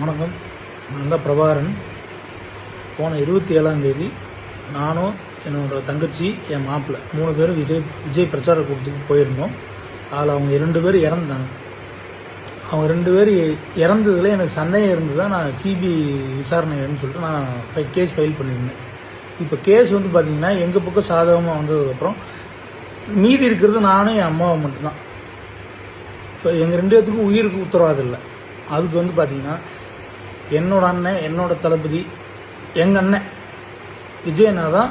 வணக்கம். நான் தான் பிரபாகரன். போன இருபத்தி ஏழாம் தேதி நானும் என்னோட தங்கச்சி என் மாப்பிள்ளை மூணு பேரும் விஜய் விஜய் பிரச்சார கூட்டத்துக்கு போயிருந்தோம். அதில் அவங்க ரெண்டு பேர் இறந்தாங்க. அவங்க ரெண்டு பேர் இறந்ததில் எனக்கு சந்தேகம் இருந்து தான் நான் சிபிஐ விசாரணை வேணும்னு சொல்லிட்டு நான் கேஸ் ஃபைல் பண்ணியிருந்தேன். இப்போ கேஸ் வந்து பார்த்தீங்கன்னா எங்கள் பக்கம் சாதகமாக வந்ததுக்கப்புறம் மீதி இருக்கிறது நானும் என் அம்மாவும் மட்டும்தான். இப்போ எங்கள் ரெண்டு பேத்துக்கும் உயிருக்கு உத்தரவாதம் இல்லை. அதுக்கு வந்து பார்த்தீங்கன்னா என்னோட அண்ணன் என்னோட தளபதி எங்கள் அண்ணன். விஜயனா தான்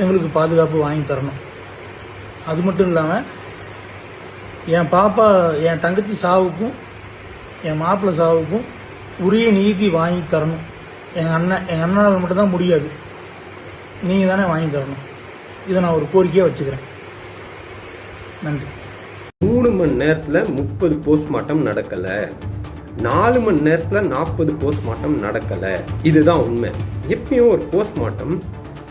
எங்களுக்கு பாதுகாப்பு வாங்கி தரணும். அது மட்டும் இல்லாமல் என் பாப்பா என் தங்கச்சி சாவுக்கும் என் மாப்பிள்ளை சாவுக்கும் உரிய நீதி வாங்கி தரணும். எங்கள் அண்ணன் எங்கள் அண்ணனால் மட்டும்தான் முடியாது. நீங்கள் தானே வாங்கி தரணும். இதை நான் ஒரு கோரிக்கையாக வச்சுக்கிறேன். நன்றி. மூணு மணி நேரத்தில் முப்பது போஸ்ட்மார்ட்டம் நடக்கலை. நாலு மணி நேரத்தில் நாற்பது போஸ்ட்மார்ட்டம் நடக்கலை. இதுதான் உண்மை. எப்பயும் ஒரு போஸ்ட்மார்ட்டம்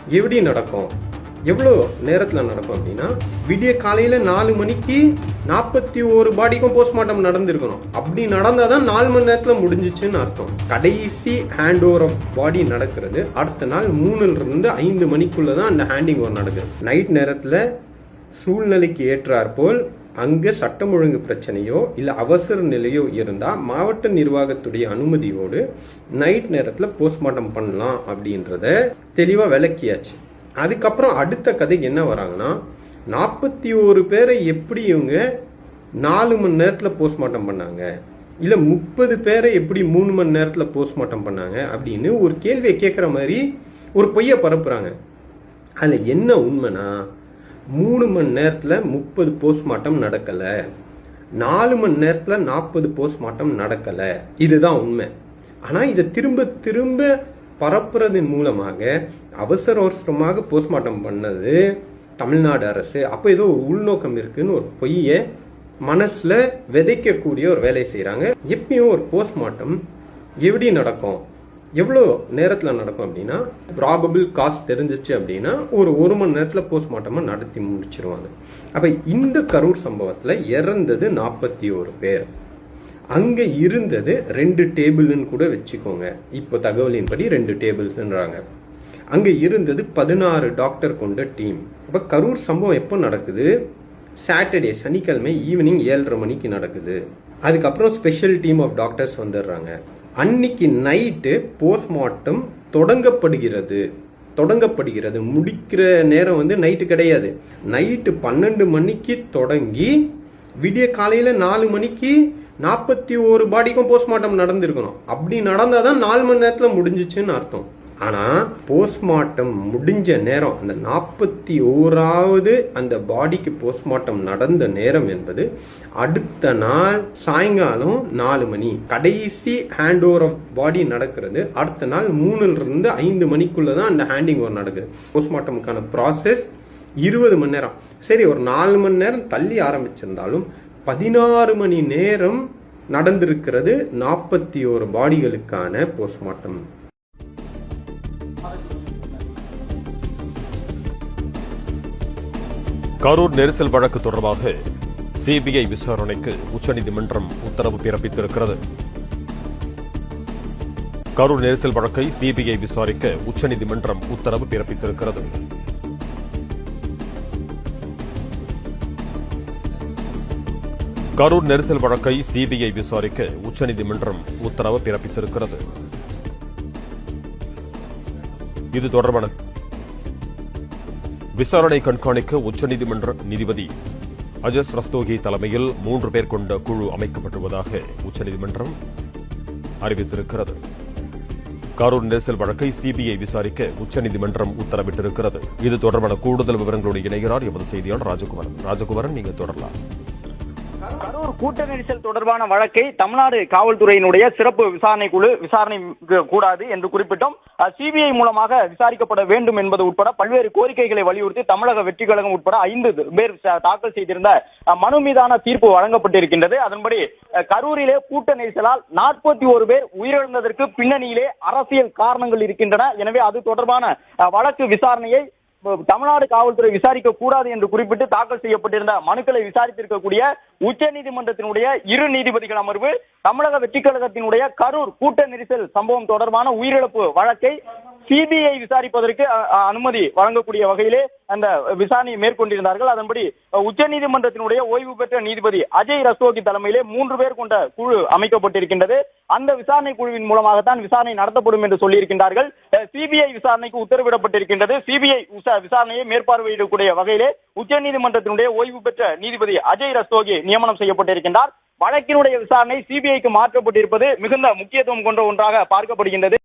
எப்படி நடக்கும்? எவ்வளோ நேரத்தில் நடக்கும் அப்படின்னா விடிய காலையில் நாலு மணிக்கு நாற்பத்தி ஒரு பாடிக்கும் போஸ்ட்மார்ட்டம் நடந்திருக்கணும். அப்படி நடந்தால் தான் நாலு மணி நேரத்தில் முடிஞ்சிச்சுன்னு அர்த்தம். கடைசி ஹேண்ட் ஓவர் ஆஃப் பாடி நடக்கிறது அடுத்த நாள் மூணுலேருந்து ஐந்து மணிக்குள்ளே தான் அந்த ஹேண்டிங் ஓவர் நடக்குது. நைட் நேரத்தில் சூழ்நிலைக்கு ஏற்றாற்போல் அங்கே சட்டம் ஒழுங்கு பிரச்சனையோ இல்லை அவசர நிலையோ இருந்தால் மாவட்ட நிர்வாகத்துடைய அனுமதியோடு நைட் நேரத்தில் போஸ்ட்மார்ட்டம் பண்ணலாம் அப்படின்றத தெளிவாக விளக்கியாச்சு. அதுக்கப்புறம் அடுத்த கதை என்ன வராங்கன்னா நாற்பத்தி ஒரு பேரை எப்படி இவங்க நாலு மணி நேரத்தில் போஸ்ட்மார்ட்டம் பண்ணாங்க? இல்லை முப்பது பேரை எப்படி மூணு மணி நேரத்தில் போஸ்ட்மார்ட்டம் பண்ணாங்க? அப்படின்னு ஒரு கேள்வியை கேட்குற மாதிரி ஒரு பொய்யை பரப்புகிறாங்க அதில் என்ன உண்மைனா மூணு மணி நேரத்தில் முப்பது போஸ்ட்மார்ட்டம் நடக்கலை. நாலு மணி நேரத்தில் நாற்பது போஸ்ட்மார்ட்டம் நடக்கலை. இதுதான் உண்மை. ஆனால் இதை திரும்ப திரும்ப பரப்புறதன் மூலமாக அவசர அவசரமாக போஸ்ட்மார்ட்டம் பண்ணது தமிழ்நாடு அரசு. அப்போ ஏதோ ஒரு உள்நோக்கம் இருக்குன்னு ஒரு பொய்யை மனசில் விதைக்கக்கூடிய ஒரு வேலையை செய்கிறாங்க எப்பயும் ஒரு போஸ்ட்மார்ட்டம் எப்படி நடக்கும்? எவ்வளோ நேரத்தில் நடக்கும் அப்படின்னா ப்ராபபிள் காஸ்ட் தெரிஞ்சிச்சு அப்படின்னா ஒரு ஒரு மணி நேரத்தில் போஸ்ட்மார்ட்டமாக நடத்தி முடிச்சிருவாங்க. அப்போ இந்த கரூர் சம்பவத்தில் இறந்தது நாற்பத்தி ஒரு பேர். அங்கே இருந்தது ரெண்டு டேபிள்னு கூட வச்சுக்கோங்க. இப்போ தகவலின்படி ரெண்டு டேபிள்ஸ்ன்றாங்க. அங்கே இருந்தது பதினாறு டாக்டர் கொண்ட டீம். அப்போ கரூர் சம்பவம் எப்போ நடக்குது? சாட்டர்டே சனிக்கிழமை ஈவினிங் ஏழரை மணிக்கு நடக்குது. அதுக்கப்புறம் ஸ்பெஷல் டீம் ஆஃப் டாக்டர்ஸ் வந்துடுறாங்க. அன்னைக்கு நைட்டு போஸ்ட்மார்ட்டம் தொடங்கப்படுகிறது. தொடங்கப்படுகிறது. முடிக்கிற நேரம் வந்து நைட்டு கிடையாது. நைட்டு பன்னெண்டு மணிக்கு தொடங்கி விடிய காலையில் நாலு மணிக்கு நாற்பத்தி ஒரு பாடிக்கும் போஸ்ட்மார்ட்டம் நடந்திருக்கணும். அப்படி நடந்தால் தான் நாலு மணி நேரத்தில் முடிஞ்சிச்சுன்னு அர்த்தம். ஆனால் போஸ்ட்மார்ட்டம் முடிஞ்ச நேரம் அந்த நாற்பத்தி ஓராவது அந்த பாடிக்கு போஸ்ட்மார்ட்டம் நடந்த நேரம் என்பது அடுத்த நாள் சாயங்காலம் நாலு மணி. கடைசி ஹேண்ட் ஓவர் ஆஃப் பாடி நடக்கிறது. அடுத்த நாள் மூணுலேருந்து ஐந்து மணிக்குள்ளே தான் அந்த ஹேண்டிங் ஓவர் நடக்குது. போஸ்ட்மார்ட்டமுக்கான ப்ராசஸ் இருபது மணி நேரம். சரி ஒரு நாலு மணி நேரம் தள்ளி ஆரம்பிச்சிருந்தாலும் பதினாறு மணி நேரம் நடந்திருக்கிறது நாற்பத்தி ஓரு பாடிகளுக்கான போஸ்ட்மார்ட்டம் கரூர் நெரிசல் வழக்கு தொடர்பாக சிபிஐ விசாரணைக்கு உச்சநீதிமன்றம் உத்தரவு பிறப்பித்திருக்கிறது. கரூர் நெரிசல் வழக்கை சிபிஐ விசாரிக்க உச்சநீதிமன்றம் உத்தரவு பிறப்பித்திருக்கிறது. கரூர் நெரிசல் வழக்கை சிபிஐ விசாரிக்க உச்சநீதிமன்றம் உத்தரவு பிறப்பித்திருக்கிறது. இது தொடர்பான விசாரணை கண்காணிக்க உச்சநீதிமன்ற நீதிபதி அஜஸ் ரஸ்தோகி தலைமையில் மூன்று பேர் கொண்ட குழு அமைக்கப்பட்டுள்ளதாக உச்சநீதிமன்றம் அறிவித்திருக்கிறது. கரூர் நெரிசல் வழக்கை சிபிஐ விசாரிக்க உச்சநீதிமன்றம் உத்தரவிட்டிருக்கிறது. இது தொடர்பான கூடுதல் விவரங்களோடு இணைகிறார் எமது செய்தியாளர் ராஜகுமாரன். ராஜகுமாரன் நீங்க தொடரலாம். கரூர் கூட்ட நெரிசல் தொடர்பான வழக்கை தமிழ்நாடு காவல்துறையினுடைய சிறப்பு விசாரணை குழு விசாரணை கூடாது என்று குறிப்பிட்டோம். சிபிஐ மூலமாக விசாரிக்கப்பட வேண்டும் என்பது உட்பட பல்வேறு கோரிக்கைகளை வலியுறுத்தி தமிழக வெற்றி கழகம் உட்பட ஐந்து பேர் தாக்கல் செய்திருந்த மனு மீதான தீர்ப்பு வழங்கப்பட்டிருக்கின்றது. அதன்படி கரூரிலே கூட்ட நெரிசலால் நாற்பத்தி ஒரு பேர் உயிரிழந்ததற்கு பின்னணியிலே அரசியல் காரணங்கள் இருக்கின்றன. எனவே அது தொடர்பான வழக்கு விசாரணையை தமிழ்நாடு காவல்துறை விசாரிக்க கூடாது என்று குறிப்பிட்டு தாக்கல் செய்யப்பட்டிருந்த மனுக்களை விசாரித்திருக்கக்கூடிய உச்ச நீதிமன்றத்தினுடைய இரு நீதிபதிகள் அமர்வு தமிழக வெற்றிக் கழகத்தினுடைய கரூர் கூட்ட நெரிசல் சம்பவம் தொடர்பான உயிரிழப்பு வழக்கை சிபிஐ விசாரிப்பதற்கு அனுமதி வழங்கக்கூடிய வகையிலே அந்த விசாரணையை மேற்கொண்டிருந்தார்கள். அதன்படி உச்சநீதிமன்றத்தினுடைய ஓய்வு பெற்ற நீதிபதி அஜய் ரஸ்தோகி தலைமையிலே மூன்று பேர் கொண்ட குழு அமைக்கப்பட்டிருக்கின்றது. அந்த விசாரணை குழுவின் மூலமாகத்தான் விசாரணை நடத்தப்படும் என்று சொல்லியிருக்கின்றார்கள். சிபிஐ விசாரணைக்கு உத்தரவிடப்பட்டிருக்கின்றது. சிபிஐ விசாரணையை மேற்பார்வையிடக்கூடிய வகையிலே உச்சநீதிமன்றத்தினுடைய ஓய்வு பெற்ற நீதிபதி அஜய் ரஸ்தோகி நியமனம் செய்யப்பட்டிருக்கின்றார். வழக்கினுடைய விசாரணை சிபிஐக்கு மாற்றப்பட்டிருப்பது மிகுந்த முக்கியத்துவம் கொண்ட ஒன்றாக பார்க்கப்படுகின்றது.